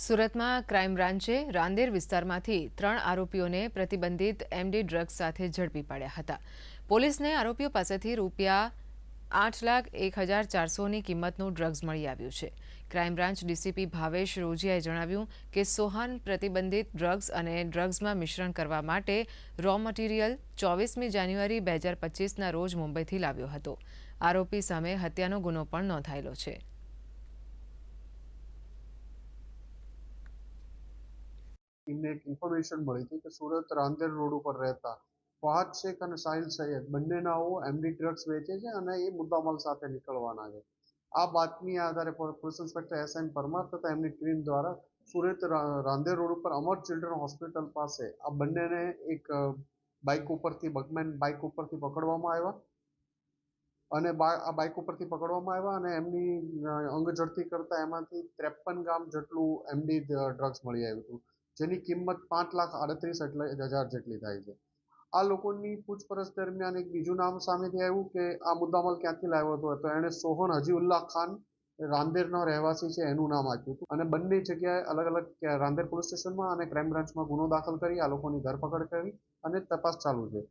સુરતમાં ક્રાઇમ બ્રાન્ચે રાંદેર વિસ્તારમાંથી ત્રણ આરોપીઓને પ્રતિબંધિત એમડી ડ્રગ્સ સાથે ઝડપી પાડ્યા હતા. પોલીસને આરોપીઓ પાસેથી રૂપિયા આઠ લાખ એક હજાર ચારસોની કિંમતનું ડ્રગ્સ મળી આવ્યું છે. ક્રાઇમ બ્રાન્ચ ડીસીપી ભાવેશ રોજિયાએ જણાવ્યું કે સોહાન પ્રતિબંધિત ડ્રગ્સ અને ડ્રગ્સમાં મિશ્રણ કરવા માટે રો મટીરિયલ ચોવીસમી જાન્યુઆરી બે હજાર પચીસના રોજ મુંબઈથી લાવ્યો હતો. આરોપી સામે હત્યાનો ગુનો પણ નોંધાયેલો છે. ટીમને એક ઇન્ફોર્મેશન મળી હતી કે સુરત રાંદેર રોડ ઉપર રહેતા ફહાદ શેખ અને સાહિલ સૈયદ બંનેનાઓ એમડી ડ્રગ્સ વેચે છે અને એ મુદ્દામાલ સાથે નીકળવાના છે. આ બાતમી આધારે police inspector S N Parmar તથા એમની ટીમ દ્વારા સુરત રાંદેર રોડ ઉપર અમર ચિલ્ડ્રન હોસ્પિટલ પાસે આ બંનેને એક બાઇક ઉપરથી બગમેન બાઇક ઉપરથી પકડવામાં આવ્યા અને આ બાઇક ઉપરથી પકડવામાં આવ્યા અને એમની અંગ ઝડપી કરતા એમાંથી ત્રેપન ગ્રામ જેટલું એમડી ડ્રગ્સ મળી આવ્યું હતું. જેની કિંમત પાંચ લાખ આડત્રીસ હજાર જેટલી થાય છે. આ લોકોની પૂછપરછ દરમિયાન એક બીજું નામ સામેથી આવ્યું કે આ મુદ્દામાલ ક્યાંથી લાવ્યો હતો? તો એણે સોહન હજીઉલ્લાહ ખાન રાંદેરનો રહેવાસી છે, એનું નામ આપ્યું હતું. અને બંને જગ્યાએ અલગ અલગ રાંદેર પોલીસ સ્ટેશનમાં અને ક્રાઇમ બ્રાન્ચમાં ગુનો દાખલ કરી આ લોકોની ધરપકડ કરી અને તપાસ ચાલુ છે.